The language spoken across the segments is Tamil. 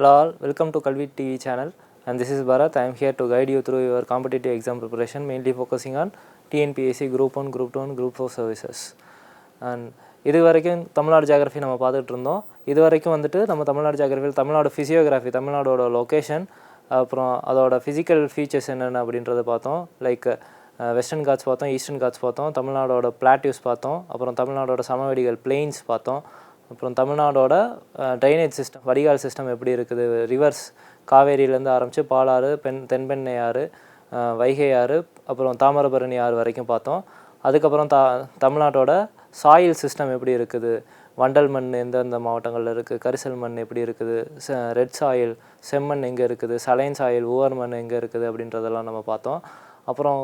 Hello all, welcome to Kalvi TV channel and this is Bharat. I am here to guide you through your competitive exam preparation mainly focusing on TNPSC Group 1, Group 2 and Group 4 services. And இது வரைக்கும் தமிழ்நாடு ஜியாகிரஃபி நம்ம பார்த்துட்டு இருந்தோம் இது வரைக்கும் வந்துட்டு நம்ம தமிழ்நாடு ஜியாகிரஃபியில் தமிழ்நாடு ஃபிசியோகிராஃபி தமிழ்நாடோட லொக்கேஷன் அப்புறம் அதோட ஃபிசிக்கல் ஃபீச்சர்ஸ் என்னென்ன அப்படின்றத பார்த்தோம் லைக் வெஸ்டர்ன் காட்ஸ் பார்த்தோம் ஈஸ்டர்ன் காட்ஸ் பார்த்தோம் தமிழ்நாடோட பிளாட்யூஸ் பார்த்தோம் அப்புறம் தமிழ்நாடோட சமவெடிகள் பிளெயின்ஸ் பார்த்தோம் அப்புறம் தமிழ்நாடோட ட்ரைனேஜ் சிஸ்டம் வடிகால் சிஸ்டம் எப்படி இருக்குது? ரிவர்ஸ் காவேரியிலேருந்து ஆரம்பித்து பாலாறு பெண் தென்பெண்ணை ஆறு வைகை ஆறு அப்புறம் தாமிரபரணி ஆறு வரைக்கும் பார்த்தோம். அதுக்கப்புறம் தா தமிழ்நாட்டோட சாயில் சிஸ்டம் எப்படி இருக்குது? வண்டல் மண் எந்தெந்த மாவட்டங்களில் இருக்குது கரிசல் மண் எப்படி இருக்குது? ரெட் சாயில் செம்மண் எங்கே இருக்குது? சலைன் சாயில் ஊவர் மண் எங்கே இருக்குது? அப்படின்றதெல்லாம் நம்ம பார்த்தோம். அப்புறம்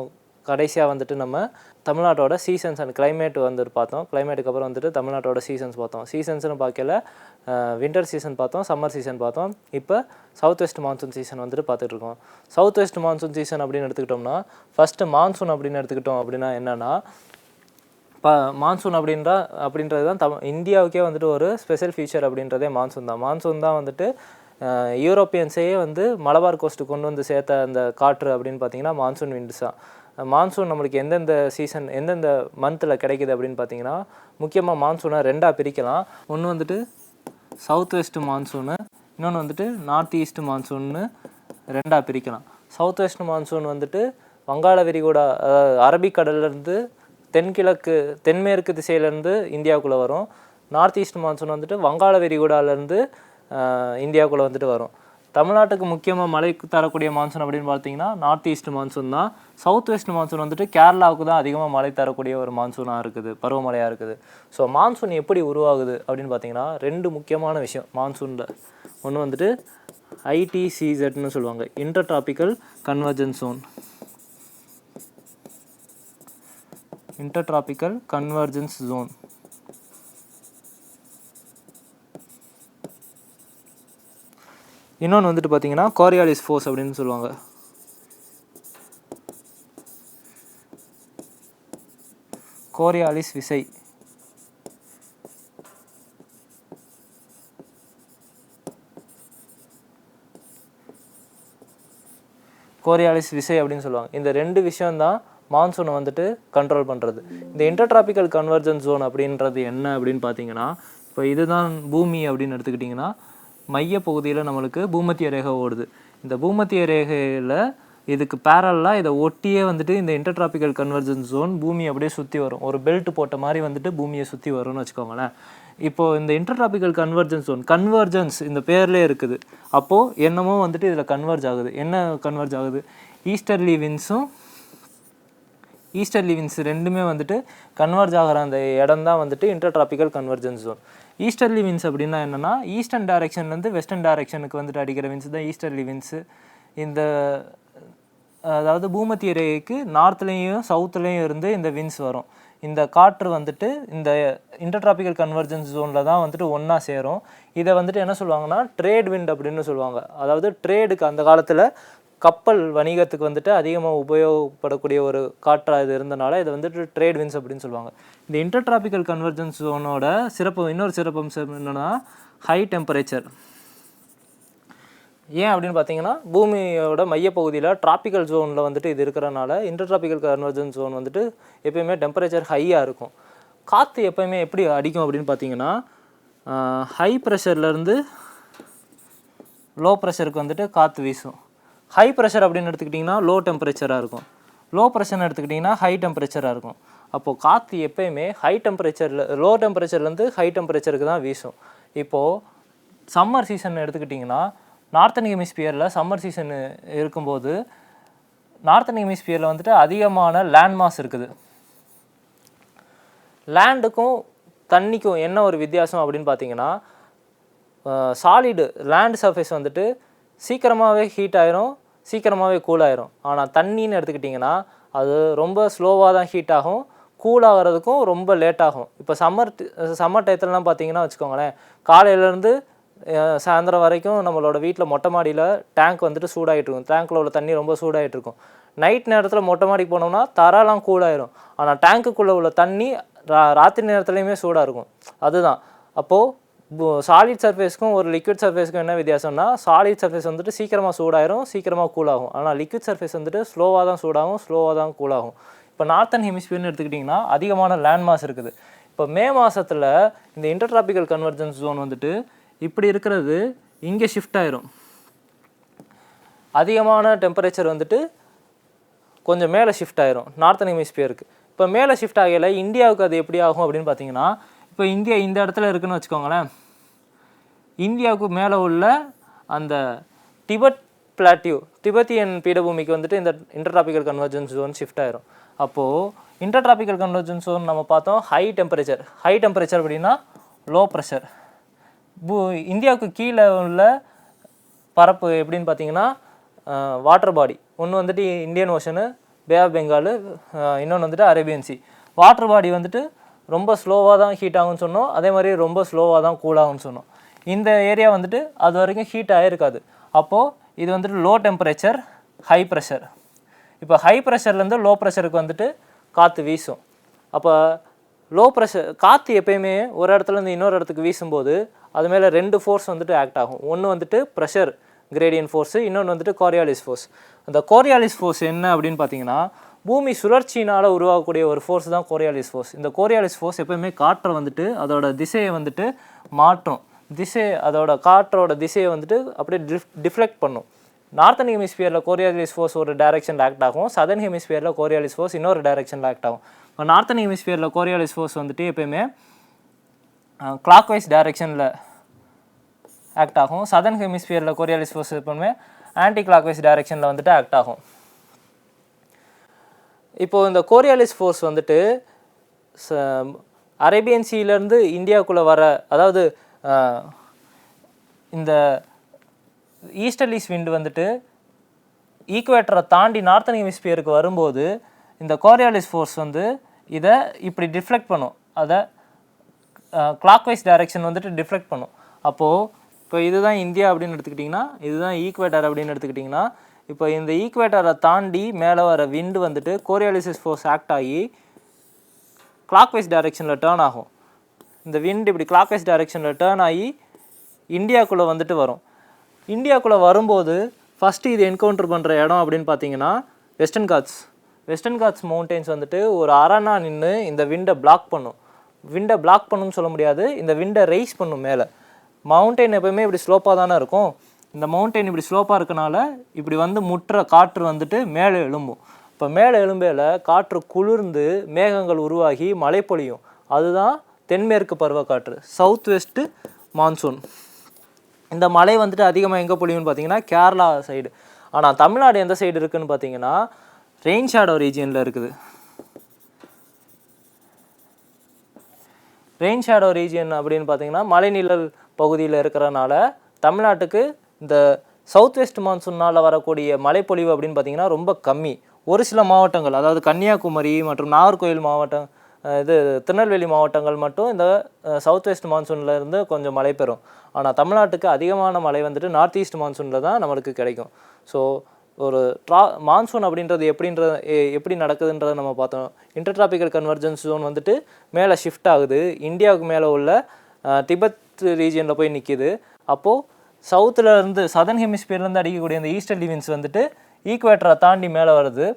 கடைசியாக வந்துட்டு நம்ம தமிழ்நாட்டோட சீசன்ஸ் அண்ட் கிளைமேட் வந்துட்டு பார்த்தோம். கிளைமேட்டுக்கு அப்புறம் வந்துட்டு தமிழ்நாட்டோட சீசன்ஸ் பார்த்தோம். சீசன்ஸ்னு பார்க்கல வின்டர் சீசன் பார்த்தோம் சம்மர் சீசன் பார்த்தோம். இப்போ சவுத் வெஸ்ட் மான்சூன் சீசன் வந்துட்டு பார்த்துட்ருக்கோம் சவுத் வெஸ்ட் மான்சூன் சீசன் அப்படின்னு எடுத்துக்கிட்டோம்னா ஃபஸ்ட்டு மான்சூன் அப்படின்னு எடுத்துக்கிட்டோம் அப்படின்னா என்னென்னா இப்போ மான்சூன் அப்படின்றா அப்படின்றது தான் தம் இந்தியாவுக்கே வந்துட்டு ஒரு ஸ்பெஷல் ஃபீச்சர் அப்படின்றதே மான்சூன் தான். மான்சூன் தான் வந்துட்டு யூரோப்பியன்ஸையே வந்து மலபார் கோஸ்ட்டு கொண்டு வந்து சேர்த்த அந்த காற்று அப்படின்னு பார்த்தீங்கன்னா மான்சூன் விண்ட்ஸ் தான். மான்சூன் நம்மளுக்கு எந்தெந்த சீசன் எந்தெந்த மந்தில் கிடைக்குது அப்படின்னு பார்த்தீங்கன்னா முக்கியமாக மான்சூனை ரெண்டாக பிரிக்கலாம். ஒன்று வந்துட்டு சவுத் வெஸ்ட் மான்சூனு இன்னொன்று வந்துட்டு நார்த் ஈஸ்ட் மான்சூன்னு ரெண்டாக பிரிக்கலாம். சவுத் வெஸ்ட் மான்சூன் வந்துட்டு வங்காள விரிகுடா அரபிக்கடல்லேருந்து தென்கிழக்கு தென்மேற்கு திசையிலேருந்து இந்தியாவுக்குள்ளே வரும். நார்த் ஈஸ்ட் மான்சூன் வந்துட்டு வங்காள விரிகுடாலேருந்து இந்தியாவுக்குள்ளே வந்துட்டு வரும். தமிழ்நாட்டுக்கு முக்கியமாக மழை தரக்கூடிய மான்சூன் அப்படின்னு பார்த்தீங்கன்னா நார்த் ஈஸ்ட் மான்சூன் தான். சவுத் வெஸ்ட் மான்சூன் வந்துட்டு கேரளாவுக்கு தான் அதிகமாக மழை தரக்கூடிய ஒரு மான்சூனாக இருக்குது பருவமழையாக இருக்குது. ஸோ மான்சூன் எப்படி உருவாகுது அப்படின்னு பார்த்தீங்கன்னா ரெண்டு முக்கியமான விஷயம் மான்சூனில் ஒன்று வந்துட்டு ஐடிசிசெட்னு சொல்லுவாங்க inter tropical convergence zone inter tropical convergence zone இன்னொன்று வந்துட்டு பார்த்தீங்கன்னா கோரியாலிஸ் ஃபோர்ஸ் அப்படின்னு சொல்லுவாங்க. கோரியாலிஸ் விசை. கோரியாலிஸ் விசை அப்படின்னு சொல்லுவாங்க. இந்த ரெண்டு விஷயம்தான் மான்சூனை வந்துட்டு கண்ட்ரோல் பண்ணுறது இந்த இன்டர்ட்ராபிக்கல் கன்வர்ஜன் ஜோன் அப்படின்றது என்ன அப்படின்னு பார்த்தீங்கன்னா இப்போ இதுதான் பூமி அப்படின்னு எடுத்துக்கிட்டிங்கன்னா மைய பகுதியில் நம்மளுக்கு பூமத்திய ரேகை ஓடுது. இந்த பூமத்திய ரேகையில் இதுக்கு பேரலாக இதை ஒட்டியே வந்துட்டு இந்த இன்டர்ட்ராபிக்கல் கன்வர்ஜன்ஸ் ஜோன் பூமி அப்படியே சுற்றி வரும். ஒரு பெல்ட் போட்ட மாதிரி வந்துட்டு பூமியை சுற்றி வரும்னு வச்சுக்கோங்களேன். இப்போது இந்த இன்டர்ட்ராபிக்கல் கன்வர்ஜன்ஸ் ஜோன் கன்வர்ஜன்ஸ் இந்த பேர்லேயே இருக்குது. அப்போது என்னமோ வந்துட்டு இதில் கன்வர்ஜ் ஆகுது. என்ன கன்வர்ஜ் ஆகுது? ஈஸ்டர்லி வின்ஸும் ஈஸ்டர்லி வின்ஸ் ரெண்டுமே வந்துட்டு கன்வர்ஜ் ஆகிற அந்த இடம் தான் வந்துட்டு intertropical convergence zone easterly winds அப்படின்னா என்னென்னா ஈஸ்டர்ன் டைரக்ஷன்லேருந்து வெஸ்டர்ன் டைரெக்ஷனுக்கு வந்துட்டு அடிக்கிற வின்ஸ் தான் ஈஸ்டர்லி வின்ஸு இந்த அதாவது பூமத்திய ரேகைக்கு நார்த்லேயும் சவுத்துலேயும் இருந்து இந்த வின்ஸ் வரும். இந்த காற்று வந்துட்டு இந்த இன்டர்ட்ராபிக்கல் கன்வர்ஜன்ஸ் ஜோனில் தான் வந்துட்டு ஒன்றா சேரும். இதை வந்துட்டு என்ன சொல்லுவாங்கன்னா ட்ரேட் விண்ட் அப்படின்னு சொல்லுவாங்க. அதாவது ட்ரேடுக்கு அந்த காலத்தில் கப்பல் வணிகத்துக்கு வந்துட்டு அதிகமாக உபயோகப்படக்கூடிய ஒரு காற்றாக இது இருந்தனால இதை வந்துட்டு ட்ரேட் வின்ஸ் அப்படின்னு சொல்லுவாங்க. இந்த இன்டர் டிராபிக்கல் கன்வர்ஜன்ஸ் ஜோனோட சிறப்பு இன்னொரு சிறப்பம்சம் என்னென்னா ஹை டெம்பரேச்சர் ஏன் அப்படின்னு பார்த்தீங்கன்னா பூமியோட மையப்பகுதியில் டிராபிக்கல் ஜோனில் வந்துட்டு இது இருக்கிறனால இன்டர் டிராபிக்கல் கன்வர்ஜன்ஸ் ஜோன் வந்துட்டு எப்பயுமே டெம்பரேச்சர் ஹையாக இருக்கும். காற்று எப்பயுமே எப்படி அடிக்கும் அப்படின்னு பார்த்தீங்கன்னா ஹை ப்ரெஷர்லேருந்து லோ ப்ரெஷருக்கு வந்துட்டு காற்று வீசும். ஹை ப்ரெஷர் அப்படின்னு எடுத்துக்கிட்டிங்கன்னா லோ டெம்பரேச்சராக இருக்கும். லோ ப்ரெஷர்னு எடுத்துக்கிட்டிங்கன்னா ஹை டெம்பரேச்சராக இருக்கும். அப்போது காற்று எப்பயுமே ஹை டெம்பரேச்சரில் லோ டெம்பரேச்சர்லேருந்து ஹை டெம்பரேச்சருக்கு தான் வீசும். இப்போது சம்மர் சீசன் எடுத்துக்கிட்டிங்கன்னா நார்த்தன் ஹெமிஸ்பியரில் சம்மர் சீசன் இருக்கும்போது நார்த்தன் ஹெமிஸ்பியரில் வந்துட்டு அதிகமான லேண்ட் மாஸ் இருக்குது. லேண்டுக்கும் தண்ணிக்கும் என்ன ஒரு வித்தியாசம் அப்படின்னு பார்த்தீங்கன்னா சாலிடு லேண்ட் சர்ஃபேஸ் வந்துட்டு சீக்கிரமாகவே ஹீட் ஆயிரும். சீக்கிரமாகவே கூல் ஆயிரும். ஆனால் தண்ணின்னு எடுத்துக்கிட்டிங்கன்னா அது ரொம்ப ஸ்லோவாக தான் ஹீட் ஆகும். கூல் ஆகிறதுக்கும் ரொம்ப லேட் ஆகும். இப்போ சம்மர் சம்மர் டயத்துலலாம் பார்த்தீங்கன்னா வச்சுக்கோங்களேன் காலையிலேருந்து சாயந்தரம் வரைக்கும் நம்மளோட வீட்டில் மொட்டை மாடியில் டேங்க் வந்துட்டு சூடாகிட்டு இருக்கும். டேங்க்கில் உள்ள தண்ணி ரொம்ப சூடாகிட்டு இருக்கும். நைட் நேரத்தில் மொட்டை மாடிக்கு போனோம்னா தராலாம் கூலாயிரும் ஆனால் டேங்க்குள்ளே உள்ள தண்ணி ரா ராத்திரி நேரத்துலையுமே சூடாக இருக்கும். அதுதான். அப்போது சாலிட் சர்ஃபேஸ்க்கும் ஒரு லிக்விட் சர்ஃபேஸ்க்கும் என்ன வித்தியாசம்னா சாலிட் சர்ஃபேஸ் வந்துட்டு சீக்கிரமாக சூடாயிரும் சீக்கிரமாக கூலாகும் ஆனால் லிக்விட் சர்ஃபேஸ் வந்துட்டு ஸ்லோவாக தான் சூடாகும் ஸ்லோவாக தான் கூலாகும் இப்போ நார்த்தன் ஹெமிஸ்பியர்னு எடுத்துக்கிட்டிங்கன்னா அதிகமான லேண்ட் மாஸ் இருக்குது. இப்போ மே மாதத்தில் இந்த இன்டர்ட்ராபிக்கல் கன்வர்ஜன்ஸ் ஜோன் வந்துட்டு இப்படி இருக்கிறது இங்கே ஷிஃப்ட் ஆயிரும். அதிகமான டெம்பரேச்சர் வந்துட்டு கொஞ்சம் மேலே ஷிஃப்ட் ஆயிரும் நார்த்தன் ஹெமிஸ்பியருக்கு இப்போ மேலே ஷிஃப்ட் ஆகல இந்தியாவுக்கு அது எப்படி ஆகும் அப்படின்னு பார்த்தீங்கன்னா இப்போ இந்தியா இந்த இடத்துல இருக்குன்னு வச்சுக்கோங்களேன். இந்தியாவுக்கு மேலே உள்ள அந்த டிபெட் பிளாட்டியூ திபெத்தியன் பீடபூமிக்கு வந்துட்டு இந்த இன்டர்ட்ராபிக்கல் கன்வர்ஜன்ஸ் ஜோன் ஷிஃப்ட் ஆயிரும். அப்போது இன்டர்ட்ராபிக்கல் கன்வர்ஜன்ஸ் ஜோன் நம்ம பார்த்தோம் ஹை டெம்பரேச்சர் ஹை டெம்பரேச்சர் அப்படின்னா லோ ப்ரெஷர் பூ இந்தியாவுக்கு கீழே உள்ள பரப்பு எப்படின்னு பார்த்தீங்கன்னா வாட்டர் பாடி ஒன்று வந்துட்டு Indian ocean bay of Bengal இன்னொன்று வந்துட்டு அரேபியன் சி வாட்டர் பாடி வந்துட்டு ரொம்ப ஸ்லோவாக தான் ஹீட் ஆகும்னு சொன்னோம். அதே மாதிரி ரொம்ப ஸ்லோவாக தான் கூல் ஆகும்னு சொன்னோம். இந்த ஏரியா வந்துட்டு அது வரைக்கும் ஹீட் ஆகிருக்காது அப்போது இது வந்துட்டு லோ டெம்பரேச்சர் ஹை ப்ரெஷர் இப்போ ஹை ப்ரெஷர்லேருந்து லோ ப்ரெஷருக்கு வந்துட்டு காற்று வீசும். அப்போ லோ ப்ரெஷர் காற்று எப்பயுமே ஒரு இடத்துலேருந்து இன்னொரு இடத்துக்கு வீசும்போது அது மேலே ரெண்டு ஃபோர்ஸ் வந்துட்டு ஆக்ட் ஆகும். ஒன்று வந்துட்டு ப்ரெஷர் கிரேடியன் ஃபோர்ஸு இன்னொன்று வந்துட்டு கோரியாலிஸ் ஃபோர்ஸ் அந்த கோரியாலிஸ் ஃபோர்ஸ் என்ன அப்படின்னு பார்த்தீங்கன்னா பூமி சுழற்சியினால் உருவாகக்கூடிய ஒரு ஃபோர்ஸ் தான் கோரியாலிஸ் ஃபோர்ஸ் இந்த கோரியாலிஸ் ஃபோர்ஸ் எப்பயுமே காற்றை வந்துட்டு அதோட திசையை வந்துட்டு மாற்றும். திசை அதோட காற்றோட திசையை வந்துட்டு அப்படியே டிஃப் டிஃப்ளெக்ட் பண்ணும். நார்த்தன் ஹெமிஸ்பியரில் கோரியாலிஸ் ஃபோர்ஸ் ஒரு டைரக்ஷனில் ஆக்ட் ஆகும். சதர்ன் ஹெமிஸ்பியரில் கோரியாலிஸ் ஃபோர்ஸ் இன்னொரு டைரக்ஷனில் ஆக்ட் ஆகும். இப்போ நார்த்தன் ஹெமிஸ்பியரில் கோரியாலிஸ் ஃபோர்ஸ் வந்துட்டு எப்பயுமே கிளாக் வைஸ் டைரெக்ஷனில் ஆக்ட் ஆகும். சதர்ன் ஹெமிஸ்பியரில் கோரியாலிஸ் ஃபோர்ஸ் எப்பவுமே ஆன்டி கிளாக் வைஸ் டைரெக்ஷனில் வந்துட்டு ஆக்ட் ஆகும். இப்போது இந்த கோரியாலிஸ் ஃபோர்ஸ் வந்துட்டு ச- அரேபியன் சீலேருந்து இந்தியாவுக்குள்ளே வர அதாவது இந்த ஈஸ்டர்லிஸ் விண்டு வந்துட்டு ஈக்குவேட்டரை தாண்டி நார்த்தன் ஹெமிஸ்பியருக்கு வரும்போது இந்த கோரியாலிஸ் ஃபோர்ஸ் வந்து இதை இப்படி டிஃப்ளெக்ட் பண்ணும். அதை கிளாக்வைஸ் வைஸ் வந்துட்டு டிஃப்ளெக்ட் பண்ணும். அப்போது இப்போ இதுதான் இந்தியா அப்படின்னு எடுத்துக்கிட்டிங்கன்னா இதுதான் ஈக்குவேட்டர் அப்படின்னு எடுத்துக்கிட்டிங்கன்னா இப்போ இந்த ஈக்குவேட்டரை தாண்டி மேலே வர விண்டு வந்துட்டு கோரியாலிசிஸ் ஃபோர்ஸ் ஆக்ட் ஆகி கிளாக்வைஸ் வைஸ் டேர்ன் ஆகும். இந்த விண்ட் இப்படி கிளாக்வைஸ் வைஸ் டேர்ன் ஆகி இந்தியாக்குள்ளே வந்துட்டு வரும். இந்தியாக்குள்ளே வரும்போது ஃபஸ்ட்டு இது என்கவுண்டர் பண்ணுற இடம் அப்படின்னு பார்த்தீங்கன்னா western ghats western ghats mountains வந்துட்டு ஒரு அரணா நின்று இந்த விண்டை பிளாக் பண்ணும். விண்டை பிளாக் பண்ணுன்னு சொல்ல முடியாது. இந்த விண்டை ரைஸ் பண்ணும் மேலே. மவுண்டெயின் எப்போயுமே இப்படி ஸ்லோப்பாக தானே இருக்கும். இந்த மவுண்டெயின் இப்படி ஸ்லோப்பாக இருக்கனால இப்படி வந்து முற்ற காற்று வந்துட்டு மேலே எழும்பும். இப்போ மேலே எழும்பையில் காற்று குளிர்ந்து மேகங்கள் உருவாகி மழை பொழியும். அதுதான் தென்மேற்கு பருவக்காற்று சவுத் வெஸ்ட்டு மான்சூன் இந்த மழை வந்துட்டு அதிகமாக எங்கே பொழியும்னு பார்த்தீங்கன்னா கேரளா சைடு ஆனால் தமிழ்நாடு எந்த சைடு இருக்குதுன்னு பார்த்தீங்கன்னா ரெயின் ஷேடோ ரீஜியனில் இருக்குது. ரெயின் ஷேடோ ரீஜியன் அப்படின்னு பார்த்தீங்கன்னா மலைநிழல் பகுதியில் இருக்கிறனால தமிழ்நாட்டுக்கு இந்த சவுத் வெஸ்ட் மான்சூன்னால் வரக்கூடிய மழைப்பொழிவு அப்படின்னு பார்த்தீங்கன்னா ரொம்ப கம்மி. ஒரு சில மாவட்டங்கள் அதாவது கன்னியாகுமரி மற்றும் நாகர்கோவில் மாவட்டம் இது திருநெல்வேலி மாவட்டங்கள் மட்டும் இந்த சவுத் வெஸ்ட் மான்சூன்லேருந்து கொஞ்சம் மழை பெறும். ஆனால் தமிழ்நாட்டுக்கு அதிகமான மழை வந்துட்டு நார்த் ஈஸ்ட் மான்சூனில் தான் நம்மளுக்கு கிடைக்கும். ஸோ ஒரு ட்ரா மான்சூன் அப்படின்றது எப்படின்ற எ- எப்படி நடக்குதுன்றதை நம்ம பார்த்தோம். இன்டர்ட்ராபிக்கல் கன்வர்ஜன்ஸ் ஜோன் வந்துட்டு மேலே ஷிஃப்ட் ஆகுது. இந்தியாவுக்கு மேலே உள்ள திபெத் ரீஜியனில் போய் நிற்கிது அப்போது சவுத்தில் இருந்து சதன் ஹெமிஸ்பியர்லேருந்து அடிக்கக்கூடிய அந்த ஈஸ்டர் லிவின்ஸ் வந்துட்டு ஈக்குவேட்டரை தாண்டி மேலே வருது.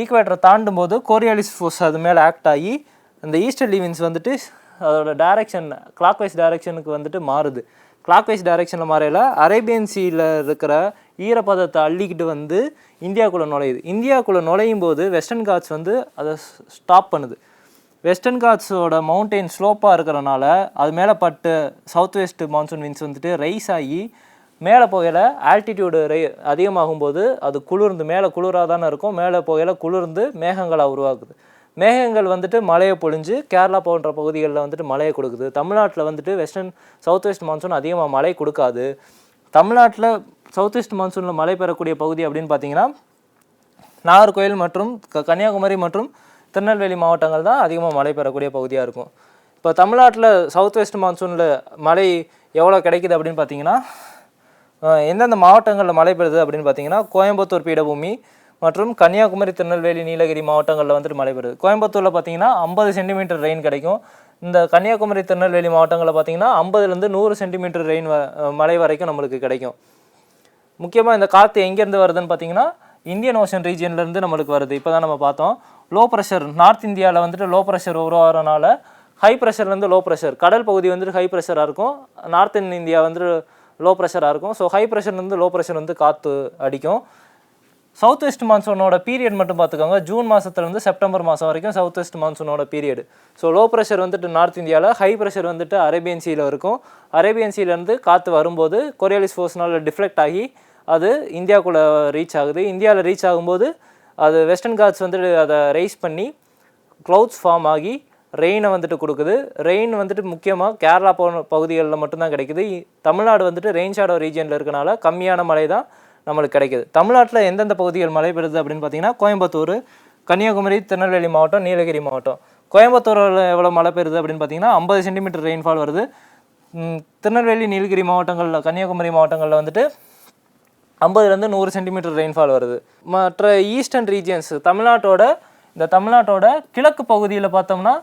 ஈக்குவேட்டரை தாண்டும் போது கோரியாலிஸ் ஃபோர்ஸ் அது மேலே ஆக்ட் ஆகி அந்த ஈஸ்டர் லிவின்ஸ் வந்துட்டு அதோட டைரக்ஷன் கிளாக் வைஸ் டைரக்ஷனுக்கு வந்துட்டு மாறுது. கிளாக் வைஸ் டைரக்ஷனில் மாறையில் அரேபியன் சீல இருக்கிற ஈரப்பதத்தை அள்ளிக்கிட்டு வந்து இந்தியாக்குள்ளே நுழையுது. இந்தியாக்குள்ளே நுழையும் போது வெஸ்டர்ன் காட்ஸ் வந்து அதை ஸ்டாப் பண்ணுது. வெஸ்டர்ன் காட்ஸோட மவுண்டெயின் ஸ்லோப்பாக இருக்கிறனால அது மேலே பட்டு சவுத் வெஸ்ட் மான்சூன் வின்ஸ் வந்துட்டு ரைஸ் ஆகி மேலே போகையில் ஆல்டிடியூடு ரை அதிகமாகும்போது அது குளிர்ந்து மேலே குளிராக தானே இருக்கும் மேலே போகையில் குளிர்ந்து மேகங்களாக உருவாக்குது. மேகங்கள் வந்துட்டு மழையை பொழிஞ்சு கேரளா போன்ற பகுதிகளில் வந்துட்டு மழையை கொடுக்குது. தமிழ்நாட்டில் வந்துட்டு வெஸ்டர்ன் சவுத் வெஸ்ட் மான்சூன் அதிகமாக மழை கொடுக்காது. தமிழ்நாட்டில் சவுத் வெஸ்ட் மான்சூனில் மழை பெறக்கூடிய பகுதி அப்படின்னு பார்த்தீங்கன்னா நாகர்கோயில் மற்றும் க- கன்னியாகுமரி மற்றும் திருநெல்வேலி மாவட்டங்கள் தான் அதிகமாக மழை பெறக்கூடிய பகுதியாக இருக்கும். இப்போ தமிழ்நாட்டில் சவுத் வெஸ்ட் மான்சூனில் மழை எவ்வளோ கிடைக்குது அப்படின்னு பார்த்தீங்கன்னா எந்தெந்த மாவட்டங்களில் மழை பெறுது அப்படின்னு பார்த்தீங்கன்னா கோயம்புத்தூர் பீடபூமி மற்றும் கன்னியாகுமரி திருநெல்வேலி நீலகிரி மாவட்டங்களில் வந்துட்டு மழை பெறுது கோயம்புத்தூரில் பார்த்தீங்கன்னா ஐம்பது சென்டிமீட்டர் ரெயின் கிடைக்கும். இந்த கன்னியாகுமரி திருநெல்வேலி மாவட்டங்களில் பார்த்தீங்கன்னா ஐம்பதுலேருந்து நூறு சென்டிமீட்டர் ரெயின் மழை வரைக்கும் நம்மளுக்கு கிடைக்கும். முக்கியமாக இந்த காற்று எங்கேருந்து வருதுன்னு பார்த்தீங்கன்னா இந்தியன் ஓஷன் ரீஜியன்லேருந்து நம்மளுக்கு வருது. இப்போ தான் நம்ம பார்த்தோம். லோ ப்ரெஷர் நார்த் இந்தியாவில் வந்துட்டு லோ ப்ரெஷர் உருவாகிறனால ஹை ப்ரெஷர்லேருந்து லோ ப்ரெஷர் கடல் பகுதி வந்துட்டு ஹை ப்ரெஷராக இருக்கும். நார்த் இந்தியா வந்துட்டு லோ ப்ரெஷராக இருக்கும். ஸோ ஹை ப்ரெஷர்லேருந்து லோ ப்ரெஷர் வந்து காற்று அடிக்கும். சவுத் வெஸ்ட் மான்சூனோட பீரியட் மட்டும் பார்த்துக்கோங்க. ஜூன் மாதத்துலேருந்து செப்டம்பர் மாதம் வரைக்கும் சவுத் வெஸ்ட் மான்சூனோட பீரியட் ஸோ லோ ப்ரெஷர் வந்துட்டு நார்த் இந்தியாவில் ஹை ப்ரெஷர் வந்துட்டு அரேபியன் சீல இருக்கும். அரேபியன் சீலேருந்து காற்று வரும்போது கொரியாலிஸ் ஃபோர்ஸ்னால் டிஃப்ளெக்ட் ஆகி அது இந்தியாவுக்குள்ளே ரீச் ஆகுது. இந்தியாவில் ரீச் ஆகும்போது அது வெஸ்டர்ன் காட்ஸ் வந்துட்டு அதை ரைஸ் பண்ணி க்ளவுட்ஸ் ஃபார்ம் ஆகி ரெயினை வந்துட்டு கொடுக்குது. ரெயின் வந்துட்டு முக்கியமாக கேரளா போன பகுதிகளில் மட்டும்தான் கிடைக்குது. தமிழ்நாடு வந்துட்டு ரெயின் ஷேடோ ரீஜியனில் இருக்கனால கம்மியான மழை தான் நம்மளுக்கு கிடைக்குது. தமிழ்நாட்டில் எந்தெந்த பகுதிகள் மழை பெறுது அப்படின்னு பார்த்தீங்கன்னா கோயம்புத்தூர் கன்னியாகுமரி திருநெல்வேலி மாவட்டம் நீலகிரி மாவட்டம். கோயம்புத்தூரில் எவ்வளோ மழை பெறுது அப்படின்னு பார்த்தீங்கன்னா ஐம்பது சென்டிமீட்டர் ரெயின்ஃபால் வருது. திருநெல்வேலி நீலகிரி மாவட்டங்களில் கன்னியாகுமரி மாவட்டங்களில் வந்துட்டு ஐம்பதுலேருந்து நூறு சென்டிமீட்டர் ரெயின்ஃபால் வருது. மற்ற ஈஸ்டர்ன் ரீஜியன்ஸ் தமிழ்நாட்டோட இந்த தமிழ்நாட்டோட கிழக்கு பகுதியில் பார்த்தோம்னா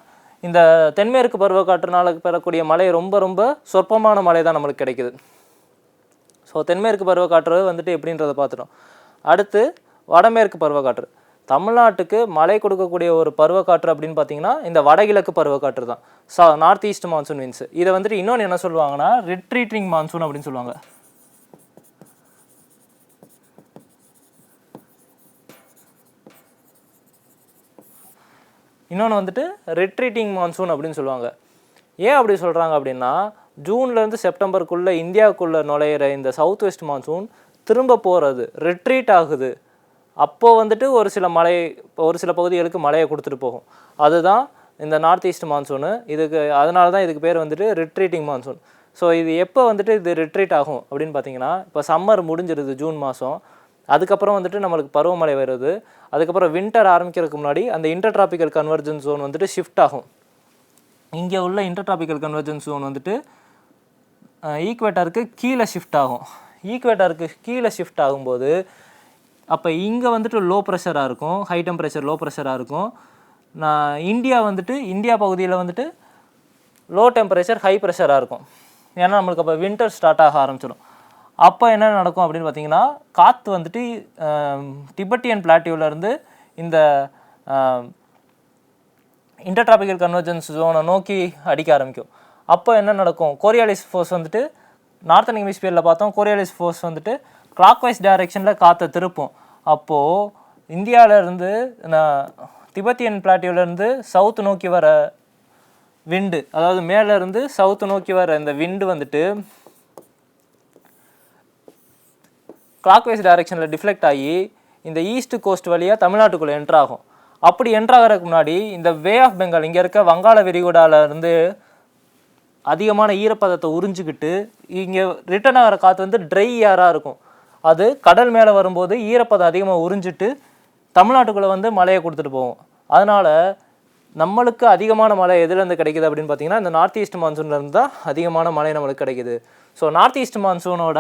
இந்த தென்மேற்கு பருவக்காற்றுனால பெறக்கூடிய மழை ரொம்ப ரொம்ப சொற்பமான மழை தான் நம்மளுக்கு கிடைக்குது. ஸோ தென்மேற்கு பருவக்காற்று வந்துட்டு எப்படின்றத பார்த்துட்டோம். அடுத்து வடமேற்கு பருவக்காற்று. தமிழ்நாட்டுக்கு மழை கொடுக்கக்கூடிய ஒரு பருவக்காற்று அப்படின்னு பார்த்தீங்கன்னா இந்த வடகிழக்கு பருவக்காற்று தான். சா நார்த் ஈஸ்ட் மான்சூன் வின்ஸ் இதை வந்துட்டு இன்னொன்று என்ன சொல்லுவாங்கன்னா ரிட்ரீட்டிங் மான்சூன் அப்படின்னு சொல்லுவாங்க. இன்னொன்று வந்துட்டு ரெட்ரீட்டிங் மான்சூன் அப்படின்னு சொல்லுவாங்க. ஏன் அப்படி சொல்கிறாங்க அப்படின்னா ஜூன்லேருந்து செப்டம்பருக்குள்ளே இந்தியாவுக்குள்ளே நுழையிற இந்த சவுத் வெஸ்ட் மான்சூன் திரும்ப போகிறது ரெட்ரீட் ஆகுது. அப்போது வந்துட்டு ஒரு சில மழை ஒரு சில பகுதிகளுக்கு மழையை கொடுத்துட்டு போகும். அதுதான் இந்த நார்த் ஈஸ்ட் மான்சூனு இதுக்கு அதனால தான் இதுக்கு பேர் வந்துட்டு ரிட்ரீட்டிங் மான்சூன் ஸோ இது எப்போ வந்துட்டு இது ரிட்ரீட் ஆகும் அப்படின்னு பார்த்தீங்கன்னா இப்போ சம்மர் முடிஞ்சிருது ஜூன் மாதம் அதுக்கப்புறம் வந்துட்டு நம்மளுக்கு பருவமழை வருது. அதுக்கப்புறம் வின்டர் ஆரம்பிக்கிறதுக்கு முன்னாடி அந்த இன்டர் டிராபிக்கல் கன்வர்ஜன் ஜோன் வந்துட்டு ஷிஃப்ட் ஆகும். இங்கே உள்ள இன்டர்ட்ராபிக்கல் கன்வர்ஜன் ஜோன் வந்துட்டு ஈக்குவேட்டருக்கு கீழே ஷிஃப்ட் ஆகும். ஈக்குவேட்டருக்கு கீழே ஷிஃப்ட் ஆகும்போது அப்போ இங்கே வந்துட்டு லோ ப்ரெஷராக இருக்கும். ஹை டெம்பரேச்சர் லோ ப்ரெஷராக இருக்கும். நான் இந்தியா வந்துட்டு இந்தியா பகுதியில் வந்துட்டு லோ டெம்பரேச்சர் ஹை ப்ரெஷராக இருக்கும். ஏன்னா நம்மளுக்கு அப்போ வின்டர் ஸ்டார்ட் ஆக ஆரம்பிச்சிடும் அப்போ என்ன நடக்கும் அப்படின்னு பார்த்தீங்கன்னா காற்று வந்துட்டு டிபெட்டியன் பிளாட்டியூவிலேருந்து இந்த இன்டர்ட்ராபிக்கல் கன்வர்ஜன்ஸ் ஜோனை நோக்கி அடிக்க ஆரம்பிக்கும். அப்போ என்ன நடக்கும்? கோரியாலிஸ் ஃபோர்ஸ் வந்துட்டு நார்த்தன் ஹெமிஸ்பியரில் பார்த்தோம் கோரியாலிஸ் ஃபோர்ஸ் வந்துட்டு கிளாக் வைஸ் டைரெக்ஷனில் காற்றை திருப்பும் அப்போது இந்தியாவிலேருந்து திபெத்தியன் பிளாட்டியூலேருந்து சவுத் நோக்கி வர விண்டு அதாவது மேலேருந்து சவுத்து சவுத் நோக்கி வர இந்த விண்டு வந்துட்டு கிளாக் வைஸ் டைரெக்ஷனில் டிஃப்ளெக்ட் ஆகி இந்த ஈஸ்ட் கோஸ்ட் வழியாக தமிழ்நாட்டுக்குள்ளே என்ட்ராகும் அப்படி என்ட்ராகிறதுக்கு முன்னாடி இந்த வே ஆஃப் பெங்கால் இங்கே இருக்க வங்காள விரிகுடாவிலேருந்து அதிகமான ஈரப்பதத்தை உறிஞ்சிக்கிட்டு இங்கே ரிட்டர்ன் ஆகிற காற்று வந்து ட்ரை ஏராக இருக்கும். அது கடல் மேலே வரும்போது ஈரப்பதம் அதிகமாக உறிஞ்சிட்டு தமிழ்நாட்டுக்குள்ளே வந்து மழையை கொடுத்துட்டு போகும். அதனால் நம்மளுக்கு அதிகமான மழை எதுலேருந்து கிடைக்குது அப்படின்னு பார்த்தீங்கன்னா இந்த நார்த் ஈஸ்ட் மான்சூன்லேருந்து தான் அதிகமான மழை நம்மளுக்கு கிடைக்குது. ஸோ நார்த் ஈஸ்ட் மான்சூனோட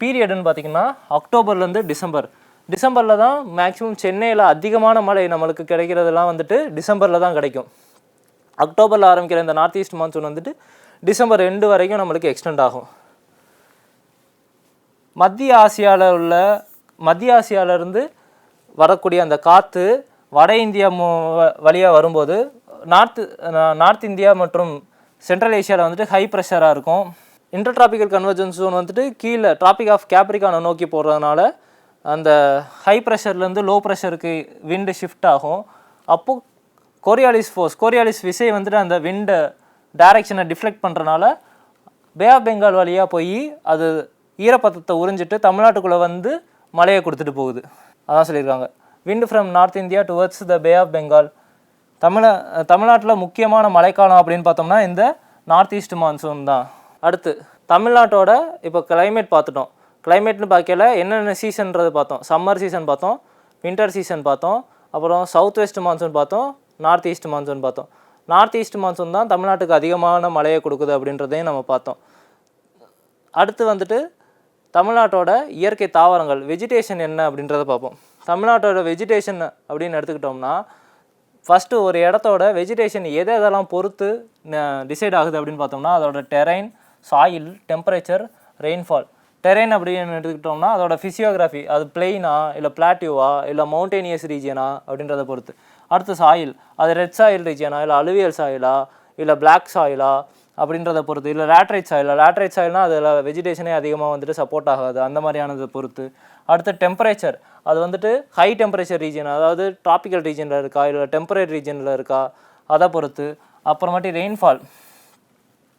பீரியடுன்னு பார்த்தீங்கன்னா அக்டோபர்லேருந்து டிசம்பர் டிசம்பரில் தான் மேக்ஸிமம் சென்னையில் அதிகமான மழை நம்மளுக்கு கிடைக்கிறதெல்லாம் வந்துட்டு டிசம்பரில் தான் கிடைக்கும். அக்டோபரில் ஆரம்பிக்கிற இந்த நார்த் ஈஸ்ட் மான்சூன் வந்துட்டு டிசம்பர் ரெண்டு வரைக்கும் நம்மளுக்கு எக்ஸ்டெண்ட் ஆகும். மத்திய ஆசியாவில் உள்ள மத்திய ஆசியாவிலேருந்து வரக்கூடிய அந்த காற்று வட இந்தியா வழியாக வரும்போது நார்த் நார்த் இந்தியா மற்றும் சென்ட்ரல் ஏஷியாவில் வந்துட்டு ஹை ப்ரெஷராக இருக்கும். இன்டர் டிராபிக்கல் கன்வர்ஜன்ஸ் ஜோன் வந்துட்டு கீழே டிராபிக் ஆஃப் கேப்ரிகானை நோக்கி போடுறதுனால அந்த ஹை ப்ரெஷர்லேருந்து லோ ப்ரெஷருக்கு விண்டு ஷிஃப்ட் ஆகும். அப்போது கொரியாலிஸ் ஃபோர்ஸ் கொரியாலிஸ் விசை வந்துட்டு அந்த விண்டை டைரக்ஷனை டிஃப்ளெக்ட் பண்ணுறனால பே ஆஃப் பெங்கால் வழியாக போய் அது ஈரப்பதத்தை உறிஞ்சிட்டு தமிழ்நாட்டுக்குள்ளே வந்து மழையை கொடுத்துட்டு போகுது. அதான் சொல்லியிருக்காங்க. Wind from north India towards the bay of Bengal தமிழ தமிழ்நாட்டில் முக்கியமான மழைக்காலம் அப்படின்னு பார்த்தோம்னா இந்த நார்த் ஈஸ்ட் மான்சூன் தான். அடுத்து தமிழ்நாட்டோட இப்போ கிளைமேட் பார்த்துட்டோம். கிளைமேட்னு பார்க்கல என்னென்ன சீசன்றது பார்த்தோம். சம்மர் சீசன் பார்த்தோம் வின்டர் சீசன் பார்த்தோம் அப்புறம் சவுத் வெஸ்ட் மான்சூன் பார்த்தோம் நார்த் ஈஸ்ட் மான்சூன் பார்த்தோம். நார்த் ஈஸ்ட் மான்சூன் தான் தமிழ்நாட்டுக்கு அதிகமான மழையை கொடுக்குது அப்படின்றதையும் நம்ம பார்த்தோம். அடுத்து வந்துட்டு தமிழ்நாட்டோட இயற்கை தாவரங்கள் வெஜிடேஷன் என்ன அப்படின்றத பார்ப்போம். தமிழ்நாட்டோட வெஜிடேஷன் அப்படின்னு எடுத்துக்கிட்டோம்னா ஃபஸ்ட்டு ஒரு இடத்தோட வெஜிடேஷன் எதை எதெல்லாம் பொறுத்து டிசைட் ஆகுது அப்படின்னு பார்த்தோம்னா அதோட terrain soil temperature rainfall terrain அப்படின்னு எடுத்துக்கிட்டோம்னா அதோட ஃபிசியோகிராஃபி அது பிளெயினா இல்லை பிளாட்டியூவா இல்லை மவுண்டேனியஸ் ரீஜியனா அப்படின்றத பொறுத்து. அடுத்து சாயில் அது ரெட் சாயில் ரீஜியனா இல்லை அலுவியல் சாயிலா இல்லை பிளாக் சாயிலா அப்படின்றத பொறுத்து. இல்லை லேட்ரைட் சாயில் லேட்ரைட் சாயில்னா அதில் வெஜிடேஷனே அதிகமாக வந்துட்டு சப்போர்ட் ஆகாது. அந்த மாதிரியானதை பொறுத்து. அடுத்து டெம்பரேச்சர் அது வந்துட்டு ஹை டெம்பரேச்சர் ரீஜன் அதாவது ட்ராபிக்கல் ரீஜனில் இருக்கா இல்லை டெம்பரேட் ரீஜனில் இருக்கா அதை பொறுத்து. அப்புறமாட்டி ரெயின்ஃபால்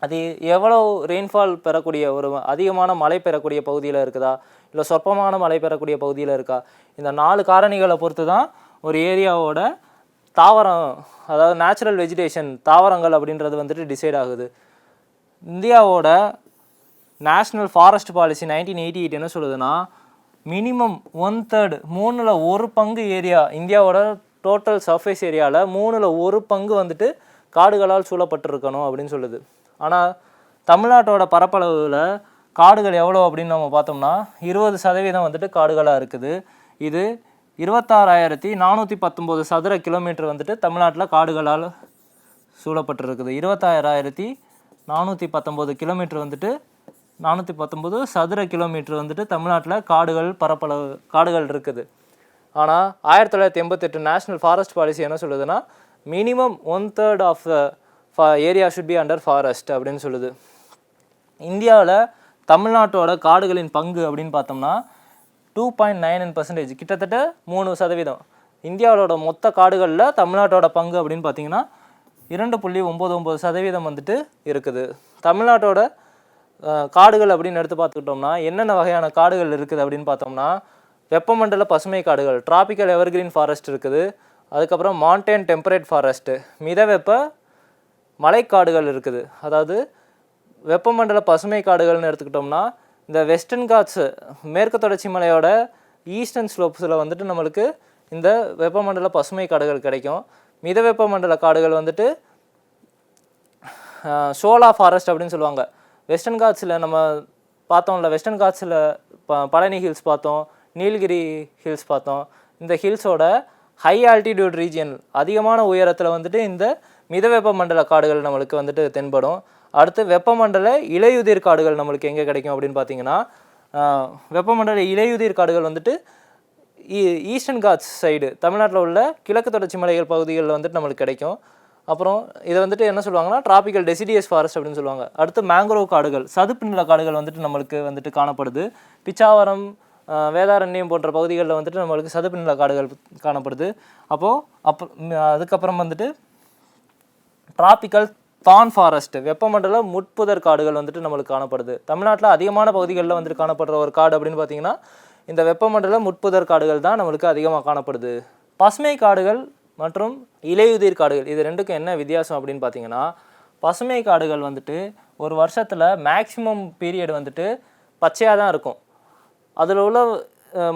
அது எவ்வளோ ரெயின்ஃபால் பெறக்கூடிய ஒரு அதிகமான மழை பெறக்கூடிய பகுதியில் இருக்குதா? இல்லை சொற்பமான மழை பெறக்கூடிய பகுதியில் இருக்கா? இந்த நாலு காரணிகளை பொறுத்து தான் ஒரு ஏரியாவோட தாவரம் அதாவது நேச்சுரல் வெஜிடேஷன் தாவரங்கள் அப்படின்றது வந்துட்டு டிசைட் ஆகுது. இந்தியாவோட national forest policy nineteen eighty eight என்ன சொல்லுதுன்னா மினிமம் ஒன் தேர்டு மூணில் ஒரு பங்கு ஏரியா இந்தியாவோட டோட்டல் சர்ஃபேஸ் ஏரியாவில் மூணில் ஒரு பங்கு வந்துட்டு காடுகளால் சூழப்பட்டிருக்கணும் அப்படின்னு சொல்லுது. ஆனால் தமிழ்நாட்டோட பரப்பளவில் காடுகள் எவ்வளோ அப்படின்னு நம்ம பார்த்தோம்னா இருபது சதவீதம் வந்துட்டு காடுகளாக இருக்குது. இது இருபத்தாறாயிரத்தி நானூற்றி பத்தொம்போது சதுர கிலோமீட்டர் வந்துட்டு தமிழ்நாட்டில் காடுகளால் சூழப்பட்டிருக்குது. இருபத்தாயிராயிரத்தி நானூற்றி பத்தொம்போது கிலோமீட்டர் வந்துட்டு நானூற்றி பத்தொம்போது சதுர கிலோமீட்டர் வந்துட்டு தமிழ்நாட்டில் காடுகள் பரப்பளவு காடுகள் இருக்குது. ஆனால் ஆயிரத்தி தொள்ளாயிரத்தி எண்பத்தெட்டு நேஷ்னல் ஃபாரஸ்ட் பாலிசி என்ன சொல்லுதுன்னா minimum one third of the area should be under forest அப்படின்னு சொல்லுது. இந்தியாவில் தமிழ்நாட்டோட காடுகளின் பங்கு அப்படின்னு பார்த்தோம்னா two point nine nine percentage கிட்டத்தட்ட மூணு சதவீதம். இந்தியாவோட மொத்த காடுகளில் தமிழ்நாட்டோட பங்கு அப்படின்னு பார்த்தீங்கன்னா இரண்டு புள்ளி ஒம்பது ஒம்பது சதவீதம் வந்துட்டு இருக்குது. தமிழ்நாட்டோட காடுகள் அப்படின்னு எடுத்து பார்த்துக்கிட்டோம்னா என்னென்ன வகையான காடுகள் இருக்குது அப்படின்னு பார்த்தோம்னா வெப்பமண்டல பசுமை காடுகள் டிராபிக்கல் எவர்கிரீன் ஃபாரஸ்ட் இருக்குது. அதுக்கப்புறம் மாண்டேன் டெம்பரேட் ஃபாரஸ்ட்டு மிதவெப்ப மலைக்காடுகள் இருக்குது. அதாவது வெப்பமண்டல பசுமை காடுகள்னு எடுத்துக்கிட்டோம்னா இந்த வெஸ்டர்ன் காட்ஸ் மேற்கு தொடர்ச்சி மலையோட ஈஸ்டர்ன் ஸ்லோப்ஸில் வந்துட்டு நம்மளுக்கு இந்த வெப்பமண்டல பசுமை காடுகள் கிடைக்கும். மித வெப்பமண்டல காடுகள் வந்துட்டு சோலா ஃபாரஸ்ட் அப்படின்னு சொல்லுவாங்க. வெஸ்டர்ன் காட்ஸில் நம்ம பார்த்தோம்ல வெஸ்டர்ன் காட்ஸில் ப பழனி ஹில்ஸ் பார்த்தோம் நீலகிரி ஹில்ஸ் பார்த்தோம். இந்த ஹில்ஸோட ஹை ஆல்டிடியூட் ரீஜியன் அதிகமான உயரத்தில் வந்துட்டு இந்த மித வெப்பமண்டல காடுகள் நம்மளுக்கு வந்துட்டு தென்படும். அடுத்து வெப்பமண்டல இலையுதிர் காடுகள் நம்மளுக்கு எங்கே கிடைக்கும் அப்படின்னு பார்த்தீங்கன்னா வெப்பமண்டல இலையுதிர் காடுகள் வந்துட்டு ஈ- ஈஸ்டர்ன் காட்ஸ் சைடு தமிழ்நாட்டில் உள்ள கிழக்கு தொடர்ச்சி மலைகள் பகுதிகளில் வந்துட்டு நம்மளுக்கு கிடைக்கும். அப்புறம் இதை வந்துட்டு என்ன சொல்லுவாங்கன்னா டிராபிக்கல் டெசிடியஸ் ஃபாரஸ்ட் அப்படின்னு சொல்லுவாங்க. அடுத்து மேங்க்ரோவ் காடுகள் சதுப்பு நில காடுகள் வந்துட்டு நம்மளுக்கு வந்துட்டு காணப்படுது. பிச்சாவரம் வேதாரண்யம் போன்ற பகுதிகளில் வந்துட்டு நம்மளுக்கு சதுப்பு நில காடுகள் காணப்படுது. அப்போது அப்போ அதுக்கப்புறம் வந்துட்டு டிராபிக்கல் தான் ஃபாரஸ்ட் வெப்பமண்டல முட்புதர் காடுகள் வந்துட்டு நம்மளுக்கு காணப்படுது. தமிழ்நாட்டில் அதிகமான பகுதிகளில் வந்துட்டு காணப்படுற ஒரு காடு அப்படின்னு பார்த்தீங்கன்னா இந்த வெப்பமண்டல முட்புதர் காடுகள் தான் நம்மளுக்கு அதிகமாக காணப்படுது. பசுமை காடுகள் மற்றும் இலையுதிர் காடுகள் இது ரெண்டுக்கும் என்ன வித்தியாசம் அப்படின்னு பார்த்தீங்கன்னா பசுமை காடுகள் வந்துட்டு ஒரு வருஷத்தில் மேக்சிமம் பீரியட் வந்துட்டு பச்சையாக தான் இருக்கும். அதில் உள்ள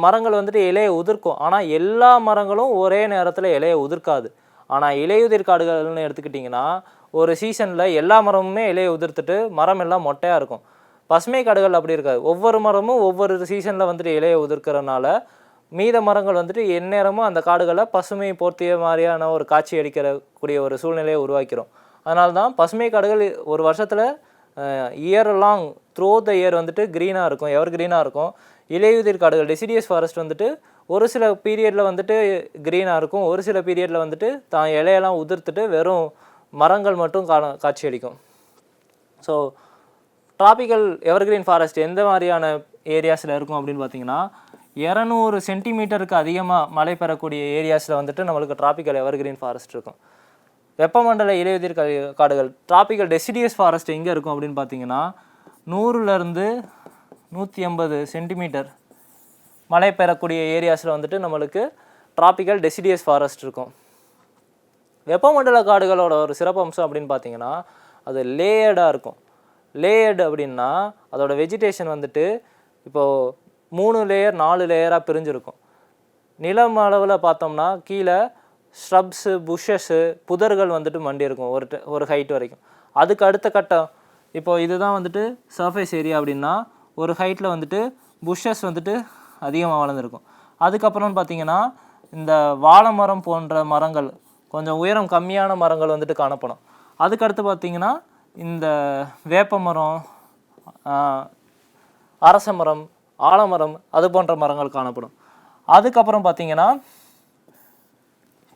மரங்கள் வந்துட்டு இலையை உதிர்க்கும். ஆனால் எல்லா மரங்களும் ஒரே நேரத்தில் இலையை உதிர்க்காது. ஆனால் இலையுதிர் காடுகள்னு எடுத்துக்கிட்டிங்கன்னா ஒரு சீசனில் எல்லா மரமுமே இலையை உதிர்த்துட்டு மரம் எல்லாம் மொட்டையாக இருக்கும். பசுமை காடுகள் அப்படி இருக்காது. ஒவ்வொரு மரமும் ஒவ்வொரு சீசனில் வந்துட்டு இலையை உதிர்க்கிறனால மீத மரங்கள் வந்துட்டு எந்நேரமும் அந்த காடுகளை பசுமை போர்த்திய மாதிரியான ஒரு காட்சி அடிக்கிறக்கூடிய ஒரு சூழ்நிலையை உருவாக்கிறோம். அதனால தான் பசுமை காடுகள் ஒரு வருஷத்தில் year long through the year வந்துட்டு க்ரீனாக இருக்கும். எவர் க்ரீனாக இருக்கும் இலையுதிர் காடுகள் டெசிடியஸ் ஃபாரஸ்ட் வந்துட்டு ஒரு சில பீரியடில் வந்துட்டு க்ரீனாக இருக்கும் ஒரு சில பீரியடில் வந்துட்டு தான் இலையெல்லாம் உதிர்த்துட்டு வெறும் மரங்கள் மட்டும் காண காட்சி அளிக்கும் ஸோ டிராபிக்கல் எவர்கிரீன் ஃபாரஸ்ட் எந்த மாதிரியான ஏரியாஸில் இருக்கும் அப்படின்னு பார்த்தீங்கன்னா இரநூறு சென்டிமீட்டருக்கு அதிகமாக மழை பெறக்கூடிய ஏரியாஸில் வந்துட்டு நம்மளுக்கு டிராபிக்கல் எவர்கிரீன் ஃபாரஸ்ட் இருக்கும். வெப்பமண்டல இலையுதிர் காடுகள் டிராபிக்கல் டெசிடியஸ் ஃபாரஸ்ட் எங்கே இருக்கும் அப்படின்னு பார்த்தீங்கன்னா நூறுலேருந்து நூற்றி ஐம்பது சென்டிமீட்டர் மழை பெறக்கூடிய ஏரியாஸில் வந்துட்டு நம்மளுக்கு டிராபிக்கல் டெசிடியஸ் ஃபாரஸ்ட் இருக்கும். வெப்பமண்டல காடுகளோட ஒரு சிறப்பம்சம் அப்படின்னு பார்த்தீங்கன்னா அது லேயர்டாக இருக்கும். லேயர்டு அப்படின்னா அதோட வெஜிடேஷன் வந்துட்டு இப்போது மூணு லேயர் நாலு லேயராக பிரிஞ்சிருக்கும். நிலம் அளவில் பார்த்தோம்னா கீழே ஸ்ரப்ஸு புஷஸ்ஸு புதர்கள் வந்துட்டு மண்டி இருக்கும் ஒரு ட- ஒரு ஹைட் வரைக்கும். அதுக்கு அடுத்த கட்டம் இப்போது இதுதான் வந்துட்டு சர்ஃபேஸ் ஏரியா அப்படின்னா ஒரு ஹைட்டில் வந்துட்டு புஷஸ் வந்துட்டு அதிகமாக வளர்ந்துருக்கும். அதுக்கப்புறம்னு பார்த்தீங்கன்னா இந்த வாழை மரம் போன்ற மரங்கள் கொஞ்சம் உயரம் கம்மியான மரங்கள் வந்துட்டு காணப்படும். அதுக்கடுத்து பார்த்தீங்கன்னா இந்த வேப்ப மரம் அரச மரம் ஆலமரம் அது போன்ற மரங்கள் காணப்படும். அதுக்கப்புறம் பார்த்தீங்கன்னா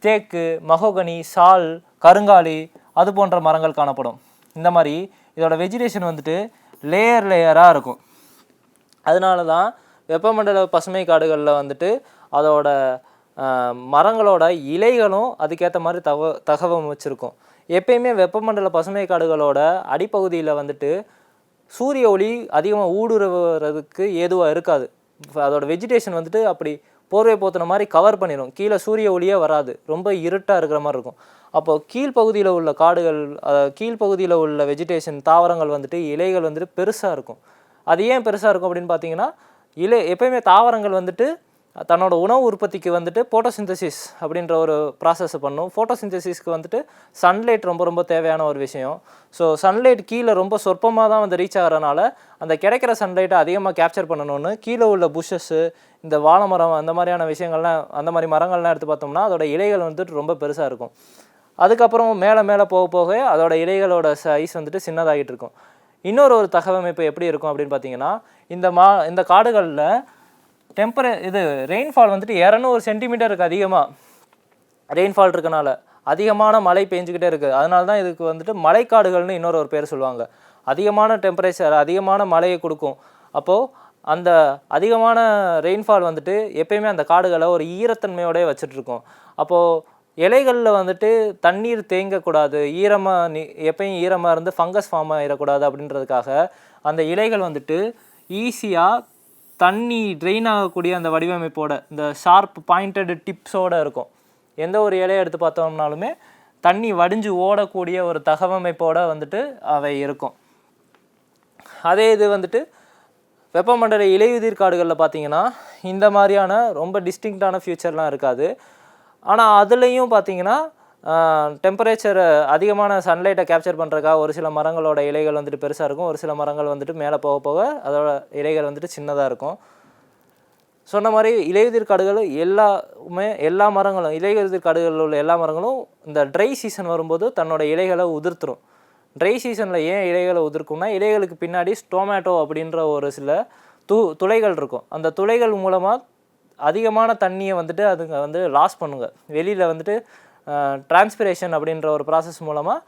தேக்கு மகோகனி சால் கருங்காலி அது போன்ற மரங்கள் காணப்படும். இந்த மாதிரி இதோட வெஜிடேஷன் வந்துட்டு லேயர் லேயராக இருக்கும். அதனால தான் வெப்பமண்டல பசுமை காடுகளில் வந்துட்டு அதோட மரங்களோட இலைகளும் அதுக்கேற்ற மாதிரி தக தகவம் வச்சுருக்கும். எப்பயுமே வெப்பமண்டல பசுமை காடுகளோட அடிப்பகுதியில் வந்துட்டு சூரிய ஒளி அதிகமாக ஊடுருவுறதுக்கு ஏதுவாக இருக்காது. அதோட வெஜிடேஷன் வந்துட்டு அப்படி போர்வை போத்துன மாதிரி கவர் பண்ணிடும் கீழே சூரிய ஒளியே வராது. ரொம்ப இருட்டாக இருக்கிற மாதிரி இருக்கும். அப்போது கீழ்ப்பகுதியில் உள்ள காடுகள் கீழ்ப்பகுதியில் உள்ள வெஜிடேஷன் தாவரங்கள் வந்துட்டு இலைகள் வந்துட்டு பெருசாக இருக்கும். அது ஏன் பெருசாக இருக்கும் அப்படின்னு பார்த்தீங்கன்னா இலை எப்பயுமே தாவரங்கள் வந்துட்டு தன்னோட உணவு உற்பத்திக்கு வந்துட்டு ஃபோட்டோசிந்தசிஸ் அப்படின்ற ஒரு ப்ராசஸ் பண்ணும். ஃபோட்டோசிந்தசிஸ்க்கு வந்துட்டு சன்லைட் ரொம்ப ரொம்ப தேவையான ஒரு விஷயம். ஸோ சன்லைட் கீழே ரொம்ப சொற்பமாக தான் வந்து ரீச் ஆகிறனால அந்த கிடைக்கிற சன்லைட்டை அதிகமாக கேப்சர் பண்ணணும்னு கீழே உள்ள புஷ்ஷஸ்ஸு இந்த வாழை மரம் அந்த மாதிரியான விஷயங்கள்லாம் அந்த மாதிரி மரங்கள்லாம் எடுத்து பார்த்தோம்னா அதோட இலைகள் வந்துட்டு ரொம்ப பெருசாக இருக்கும். அதுக்கப்புறம் மேலே மேலே போக போக அதோட இலைகளோட சைஸ் வந்துட்டு சின்னதாகிட்டு இருக்கும். இன்னொரு ஒரு தகவமைப்பு எப்படி இருக்கும் அப்படின்னு பார்த்தீங்கன்னா இந்த மா இந்த காடுகளில் டெம்பரே இது ரெயின்ஃபால் வந்துட்டு இரநூறு சென்டிமீட்டருக்கு அதிகமாக ரெயின்ஃபால் இருக்கனால அதிகமான மழை பெஞ்சுக்கிட்டே இருக்குது அதனால தான் இதுக்கு வந்துட்டு மழைக்காடுகள்னு இன்னொரு ஒரு பேர் சொல்லுவாங்க. அதிகமான டெம்பரேச்சர் அதிகமான மழையை கொடுக்கும். அப்போது அந்த அதிகமான ரெயின்ஃபால் வந்துட்டு எப்பயுமே அந்த காடுகளை ஒரு ஈரத்தன்மையோடய வச்சுட்ருக்கோம். அப்போது இலைகளில் வந்துட்டு தண்ணீர் தேங்கக்கூடாது ஈரமாக நீ எப்பயும் ஈரமாக இருந்து ஃபங்கஸ் ஃபார்ம் ஆகிடக்கூடாது அப்படின்றதுக்காக அந்த இலைகள் வந்துட்டு ஈஸியாக தண்ணி ட்ரெயின் ஆகக்கூடிய அந்த வடிவமைப்போட இந்த ஷார்ப் பாயிண்டட் டிப்ஸோட இருக்கும். எந்த ஒரு இலையை எடுத்து பார்த்தோம்னாலுமே தண்ணி வடிஞ்சு ஓடக்கூடிய ஒரு தகவமைப்போடு வந்துட்டு அவை இருக்கும். அதே இது வந்துட்டு வெப்பமண்டல இலையுதிர் காடுகளில் பார்த்தீங்கன்னா இந்த மாதிரியான ரொம்ப டிஸ்டிங்டான ஃபியூச்சர்லாம் இருக்காது. ஆனால் அதுலேயும் பார்த்தீங்கன்னா டெம்பரேச்சர் அதிகமான சன்லைட்டை கேப்சர் பண்ணுறதுக்காக ஒரு சில மரங்களோட இலைகள் வந்துட்டு பெருசாக இருக்கும். ஒரு சில மரங்கள் வந்துட்டு மேலே போக போக அதோட இலைகள் வந்துட்டு சின்னதாக இருக்கும். சொன்ன மாதிரி இலையுதிர் காடுகள் எல்லாமே எல்லா மரங்களும் இலையுதிர் காடுகளில் உள்ள எல்லா மரங்களும் இந்த ட்ரை சீசன் வரும்போது தன்னோட இலைகளை உதிர்த்துரும். ட்ரை சீசனில் ஏன் இலைகளை உதிர்க்கும்னா இலைகளுக்கு பின்னாடி ஸ்டோமேட்டோ அப்படின்ற ஒரு சில து துளைகள் இருக்கும். அந்த துளைகள் மூலமாக அதிகமான தண்ணியை வந்துட்டு அதுங்க வந்து லாஸ் பண்ணுங்க. வெளியில் வந்துட்டு டிரான்ஸ்பிரேஷன் அப்படின்ற ஒரு ப்ராசஸ் மூலமாக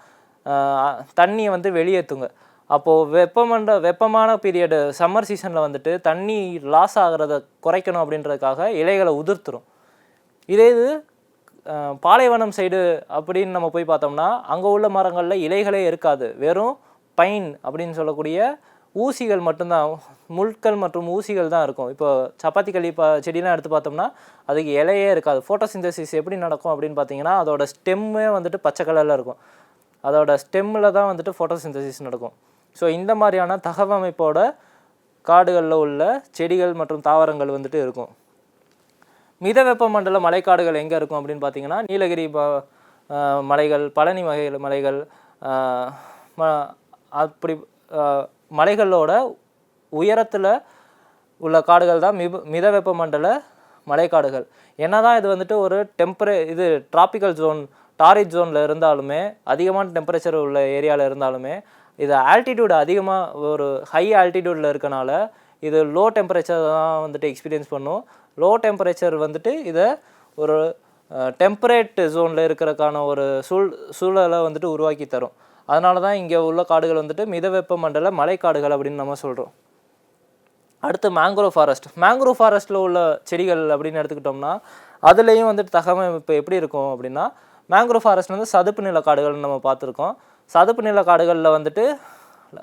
தண்ணியை வந்து வெளியேற்றுங்க அப்போது வெப்பமண்ட வெப்பமான பீரியடு சம்மர் சீசனில் வந்துட்டு தண்ணி லாஸ் ஆகிறத குறைக்கணும் அப்படின்றதுக்காக இலைகளை உதிர்த்துரும். இதே இது பாலைவனம் சைடு அப்படின்னு நம்ம போய் பார்த்தோம்னா அங்கே உள்ள மரங்களில் இலைகளே இருக்காது. வெறும் பைன் அப்படின்னு சொல்லக்கூடிய ஊசிகள் மட்டும்தான் முட்கள் மற்றும் ஊசிகள் தான் இருக்கும். இப்போ சப்பாத்தி களி பா செடிலாம் எடுத்து பார்த்தோம்னா அதுக்கு இலையே இருக்காது. ஃபோட்டோசிந்தசிஸ் எப்படி நடக்கும் அப்படின்னு பார்த்தீங்கன்னா அதோட ஸ்டெம்மே வந்துட்டு பச்சை கலரில் இருக்கும். அதோட ஸ்டெம்மில் தான் வந்துட்டு ஃபோட்டோசிந்தசிஸ் நடக்கும். ஸோ இந்த மாதிரியான தகவமைப்போட காடுகளில் உள்ள செடிகள் மற்றும் தாவரங்கள் வந்துட்டு இருக்கும். மித வெப்பமண்டல மலைக்காடுகள் எங்கே இருக்கும் அப்படின்னு பார்த்தீங்கன்னா நீலகிரி ப- மலைகள் பழனி வகைகள் மலைகள் ம- அப்படி மலைகளோட உயரத்தில் உள்ள காடுகள் தான் மித மித வெப்பமண்டல மலைக்காடுகள். என்னதான் இது வந்துட்டு ஒரு டெம்பரே இது டிராபிக்கல் ஜோன் டாரிட் ஜோனில் இருந்தாலுமே அதிகமான டெம்பரேச்சர் உள்ள ஏரியாவில் இருந்தாலுமே இது ஆல்டிடியூட் அதிகமாக ஒரு ஹை ஆல்டிடியூடில் இருக்கனால இது லோ டெம்பரேச்சர் தான் வந்துட்டு எக்ஸ்பீரியன்ஸ் பண்ணும். லோ டெம்பரேச்சர் வந்துட்டு இதை ஒரு டெம்பரேட் ஜோனில் இருக்கிறதுக்கான ஒரு சூழ் சூழலை வந்துட்டு உருவாக்கி தரும். அதனால தான் இங்கே உள்ள காடுகள் வந்துட்டு மிதவெப்ப மண்டல மலைக்காடுகள் அப்படின்னு நம்ம சொல்கிறோம் அடுத்து மேங்க்ரோவ் ஃபாரஸ்ட் மேங்க்ரோவ் ஃபாரஸ்ட்டில் உள்ள செடிகள் அப்படின்னு எடுத்துக்கிட்டோம்னா அதுலேயும் வந்துட்டு தகவமைப்பு எப்படி இருக்கும் அப்படின்னா மேங்க்ரோவ் ஃபாரஸ்ட் வந்து சதுப்பு நில காடுகள்னு நம்ம பார்த்துருக்கோம். சதுப்பு நில காடுகளில் வந்துட்டு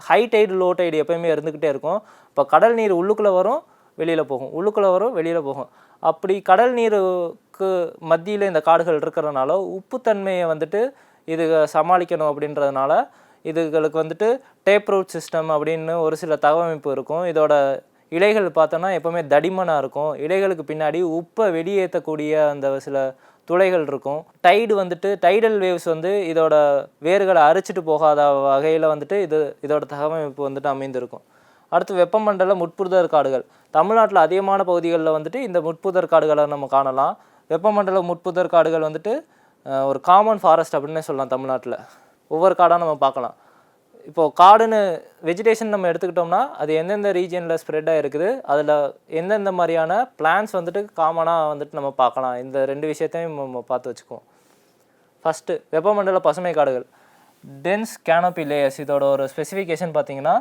ஹை டைடு லோ டைடு எப்பயுமே இருந்துக்கிட்டே இருக்கும். இப்போ கடல் நீர் உள்ளுக்குள்ளே வரும் வெளியில் போகும். உள்ளுக்குள்ளே வரும் வெளியில் போகும். அப்படி கடல் நீருக்கு மத்தியில் இந்த காடுகள் இருக்கிறதுனால உப்புத்தன்மையை வந்துட்டு இது சமாளிக்கணும் அப்படின்றதுனால இதுகளுக்கு வந்துட்டு டேப் ரூட் சிஸ்டம் அப்படின்னு ஒரு சில தகவமைப்பு இருக்கும். இதோட இலைகள் பார்த்தோன்னா எப்போவுமே தடிமனாக இருக்கும். இலைகளுக்கு பின்னாடி உப்பை வெளியேற்றக்கூடிய அந்த சில துளைகள் இருக்கும். டைடு வந்துட்டு டைடல் வேவ்ஸ் வந்து இதோட வேர்களை அரிச்சிட்டு போகாத வகையில் வந்துட்டு இது இதோட தகவமைப்பு வந்துட்டு அமைந்திருக்கும். அடுத்து வெப்பமண்டல முட்புதர் காடுகள். தமிழ்நாட்டில் அதிகமான பகுதிகளில் வந்துட்டு இந்த முட்புதர் காடுகளை நம்ம காணலாம். வெப்பமண்டல முட்புதர் காடுகள் வந்துட்டு ஒரு காமன் ஃபாரஸ்ட் அப்படின்னே சொல்லலாம் தமிழ்நாட்டில். ஒவ்வொரு காடாக நம்ம பார்க்கலாம். இப்போது காடுன்னு வெஜிடேஷன் நம்ம எடுத்துக்கிட்டோம்னா அது எந்தெந்த ரீஜியனில் ஸ்ப்ரெட்டாக இருக்குது அதில் எந்தெந்த மாதிரியான பிளான்ஸ் வந்துட்டு காமனாக வந்துட்டு நம்ம பார்க்கலாம். இந்த ரெண்டு விஷயத்தையும் நம்ம பார்த்து வச்சுக்குவோம். ஃபஸ்ட்டு வெப்பமண்டல பசுமை காடுகள். டென்ஸ் கேனோபி லேயர்ஸ் இதோட ஒரு ஸ்பெசிஃபிகேஷன் பார்த்திங்கன்னா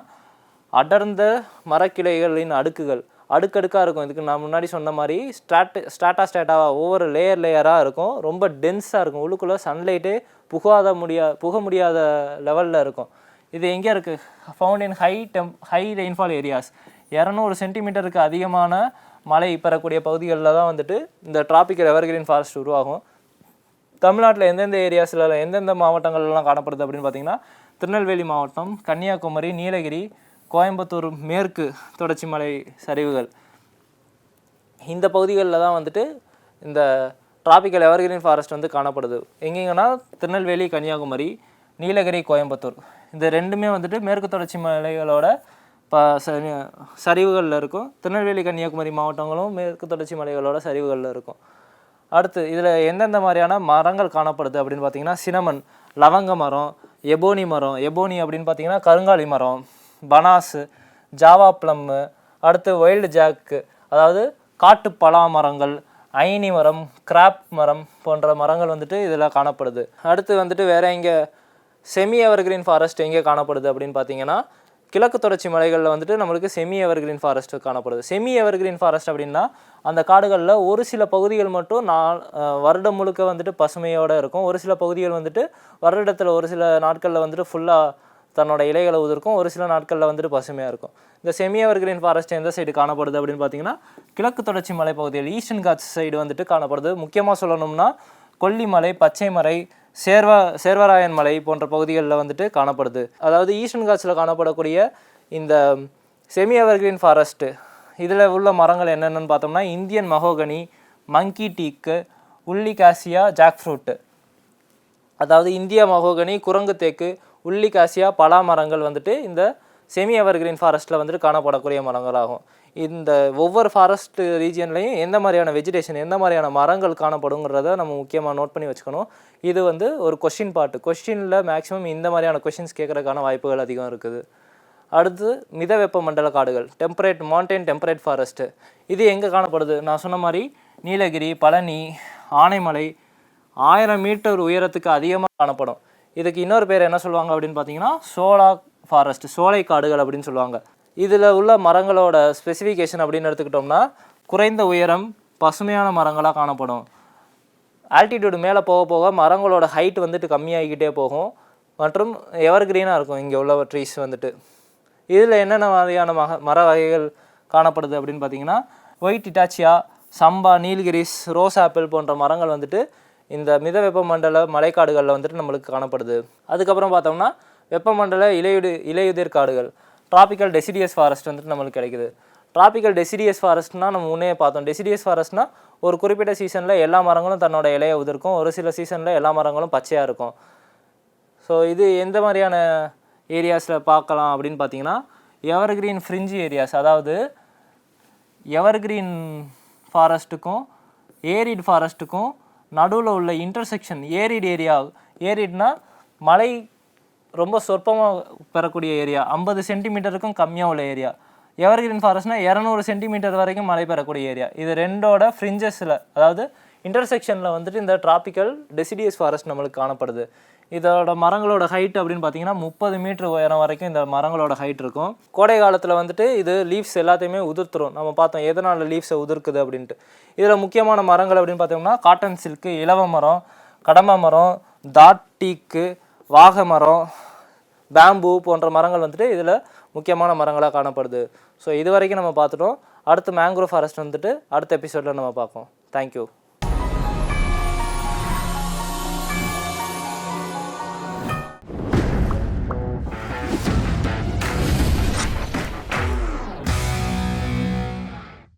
அடர்ந்த மரக்கிளைகளின் அடுக்குகள். அடுக்கடுக்காக இருக்கும். இதுக்கு நான் முன்னாடி சொன்ன மாதிரி ஸ்டாட் ஸ்டாட்டா ஸ்டாட்டாவாக ஒவ்வொரு லேயர் லேயராக இருக்கும். ரொம்ப டென்ஸாக இருக்கும். உள்ளுக்குள்ளே சன்லைட்டு புகாத முடியா புக முடியாத லெவலில் இருக்கும். இது எங்கே இருக்குது found in high tem high rainfall areas இரநூறு சென்டிமீட்டருக்கு அதிகமான மழை பெறக்கூடிய பகுதிகளில் தான் வந்துட்டு இந்த டிராபிக்கல் எவர்கிரீன் ஃபாரஸ்ட் உருவாகும். தமிழ்நாட்டில் எந்தெந்த ஏரியாஸில் எந்தெந்த மாவட்டங்கள்லாம் காணப்படுது அப்படின்னு பார்த்தீங்கன்னா திருநெல்வேலி மாவட்டம் கன்னியாகுமரி நீலகிரி கோயம்புத்தூர் மேற்கு தொடர்ச்சி மலை சரிவுகள். இந்த பகுதிகளில் தான் வந்துட்டு இந்த டிராபிக்கல் எவர்கிரீன் ஃபாரஸ்ட் வந்து காணப்படுது. எங்கெங்கன்னா திருநெல்வேலி கன்னியாகுமரி நீலகிரி கோயம்புத்தூர். இந்த ரெண்டுமே வந்துட்டு மேற்கு தொடர்ச்சி மலைகளோட ப சரிவுகளில் இருக்கும். திருநெல்வேலி கன்னியாகுமரி மாவட்டங்களும் மேற்கு தொடர்ச்சி மலைகளோட சரிவுகளில் இருக்கும். அடுத்து இதில் எந்தெந்த மாதிரியான மரங்கள் காணப்படுது அப்படின்னு பார்த்தீங்கன்னா சினமன் லவங்க மரம் எபோனி மரம். எபோனி அப்படின்னு பார்த்தீங்கன்னா கருங்காலி மரம். பனாஸு ஜாவா ப்ளம்மு அடுத்து வைல்டு ஜாக்கு அதாவது காட்டு பலா மரங்கள் ஐனி மரம் கிராப் மரம் போன்ற மரங்கள் வந்துட்டு இதில் காணப்படுது. அடுத்து வந்துட்டு வேறு எங்கே செமி எவர்கிரீன் ஃபாரஸ்ட் எங்கே காணப்படுது அப்படின்னு பார்த்தீங்கன்னா கிழக்கு தொடர்ச்சி மலைகளில் வந்துட்டு நம்மளுக்கு செமி எவர்கிரீன் ஃபாரஸ்ட் காணப்படுது. செமி எவர்கிரீன் ஃபாரஸ்ட் அப்படின்னா அந்த காடுகளில் ஒரு சில பகுதிகள் மட்டும் நாள் வருடம் முழுக்க வந்துட்டு பசுமையோடு இருக்கும். ஒரு சில பகுதிகள் வந்துட்டு வருடத்தில் ஒரு சில நாட்களில் வந்துட்டு ஃபுல்லாக தன்னோட இலைகளை உதிர்க்கும். ஒரு சில நாட்களில் வந்துட்டு பசுமையாக இருக்கும். இந்த செமி எவர்கிரீன் ஃபாரஸ்ட் எந்த சைடு காணப்படுது அப்படின்னு பார்த்தீங்கன்னா கிழக்கு தொடர்ச்சி மலைப்பகுதியில் ஈஸ்டர்ன் காட்ஸ் சைடு வந்துட்டு காணப்படுது. முக்கியமாக சொல்லணும்னா கொல்லிமலை பச்சைமலை சேர்வா சேர்வராயன் மலை போன்ற பகுதிகளில் வந்துட்டு காணப்படுது. அதாவது ஈஸ்டர்ன் காட்ஸில் காணப்படக்கூடிய இந்த செமி எவர்கிரீன் ஃபாரஸ்ட்டு இதில் உள்ள மரங்கள் என்னென்னு பார்த்தோம்னா இந்தியன் மகோகனி மங்கி டீக்கு உள்ளி காசியா ஜாக் ஃப்ரூட்டு அதாவது இந்திய மகோகனி குரங்கு தேக்கு உள்ளி காசியா பலா மரங்கள் வந்துட்டு இந்த செமி எவர்கிரீன் ஃபாரஸ்ட்டில் வந்துட்டு காணப்படக்கூடிய மரங்களாகும். இந்த ஒவ்வொரு ஃபாரஸ்ட் ரீஜியன்லையும் எந்த மாதிரியான வெஜிடேஷன் எந்த மாதிரியான மரங்கள் காணப்படுங்கிறத நம்ம முக்கியமாக நோட் பண்ணி வச்சுக்கணும். இது வந்து ஒரு கொஷின் பாட்டு கொஸ்டினில் மேக்ஸிமம் இந்த மாதிரியான கொஷின்ஸ் கேட்குறதுக்கான வாய்ப்புகள் அதிகம் இருக்குது. அடுத்து மித வெப்பமண்டல காடுகள். டெம்பரேட் மாண்டேன் டெம்பரேட் ஃபாரஸ்ட்டு இது எங்கே காணப்படுது? நான் சொன்ன மாதிரி நீலகிரி பழனி ஆனைமலை ஆயிரம் மீட்டர் உயரத்துக்கு அதிகமாக காணப்படும். இதுக்கு இன்னொரு பேர் என்ன சொல்லுவாங்க அப்படின்னு பார்த்தீங்கன்னா சோலா ஃபாரஸ்ட் சோலை காடுகள் அப்படின்னு சொல்லுவாங்க. இதில் உள்ள மரங்களோட ஸ்பெசிஃபிகேஷன் அப்படின்னு எடுத்துக்கிட்டோம்னா குறைந்த உயரம் பசுமையான மரங்களாக காணப்படும். ஆல்டிடியூடு மேலே போக போக மரங்களோட ஹைட் வந்துட்டு கம்மியாகிக்கிட்டே போகும். மற்றும் எவர்கிரீனாக இருக்கும் இங்கே உள்ள ட்ரீஸ் வந்துட்டு. இதில் என்னென்ன மாதிரியான மக மர வகைகள் காணப்படுது அப்படின்னு பார்த்தீங்கன்னா ஒயிட் இட்டாச்சியா சம்பா நீல்கிரிஸ் ரோஸ் ஆப்பிள் போன்ற மரங்கள் வந்துட்டு இந்த மித வெப்பமண்டல மலைக்காடுகளில் வந்துட்டு நம்மளுக்கு காணப்படுது. அதுக்கப்புறம் பார்த்தோம்னா வெப்பமண்டல இலையுடு இலையுதிர் காடுகள் டிராபிக்கல் டெசிடியஸ் ஃபாரஸ்ட் வந்துட்டு நம்மளுக்கு கிடைக்குது. டிராபிக்கல் டெசிடியஸ் ஃபாரஸ்ட்னா நம்ம முன்னே பார்த்தோம். டெசிடியஸ் ஃபாரஸ்ட்னா ஒரு குறிப்பிட்ட சீசனில் எல்லா மரங்களும் தன்னோட இலையை உதிர்க்கும். ஒரு சில சீசனில் எல்லா மரங்களும் பச்சையாக இருக்கும். ஸோ இது எந்த மாதிரியான ஏரியாஸில் பார்க்கலாம் அப்படின்னு பார்த்தீங்கன்னா எவர்கிரீன் ஃப்ரிஞ்சி ஏரியாஸ் அதாவது எவர்கிரீன் ஃபாரஸ்ட்டுக்கும் ஏரிட் ஃபாரஸ்ட்டுக்கும் நடுவில் உள்ள இன்டர்செக்ஷன் ஏரிட் ஏரியா ஏரிட்னா மழை ரொம்ப சொற்பமாக பெறக்கூடிய ஏரியா ஐம்பது சென்டிமீட்டருக்கும் கம்மியாக உள்ள ஏரியா எவர்கிரீன் ஃபாரஸ்ட்னா இரநூறு சென்டிமீட்டர் வரைக்கும் மழை பெறக்கூடிய ஏரியா இது ரெண்டோட ஃப்ரிஞ்சஸில் அதாவது இன்டர்செக்ஷனில் வந்துட்டு இந்த டிராபிக்கல் டெசிடியஸ் ஃபாரஸ்ட் நம்மளுக்கு காணப்படுது. இதோட மரங்களோட ஹைட் அப்படின்னு பார்த்தீங்கன்னா முப்பது மீட்டர் உயரம் வரைக்கும் இந்த மரங்களோட ஹைட் இருக்கும். கோடை காலத்தில் வந்துட்டு இது லீவ்ஸ் எல்லாத்தையுமே உதிர்த்துரும். நம்ம பார்த்தோம் எதனால் லீவ்ஸை உதிர்க்குது அப்படின்ட்டு. இதில் முக்கியமான மரங்கள் அப்படின்னு பார்த்தோம்னா காட்டன் சில்க்கு இலவ மரம் கடம்ப மரம் தாட் டீக்கு வாகை மரம் பேம்பு போன்ற மரங்கள் வந்துட்டு இதில் முக்கியமான மரங்களாக காணப்படுது. ஸோ இது வரைக்கும் நம்ம பார்த்துட்டோம். அடுத்து மேங்க்ரோவ் ஃபாரஸ்ட் வந்துட்டு அடுத்த எபிசோடில் நம்ம பார்ப்போம். தேங்க்யூ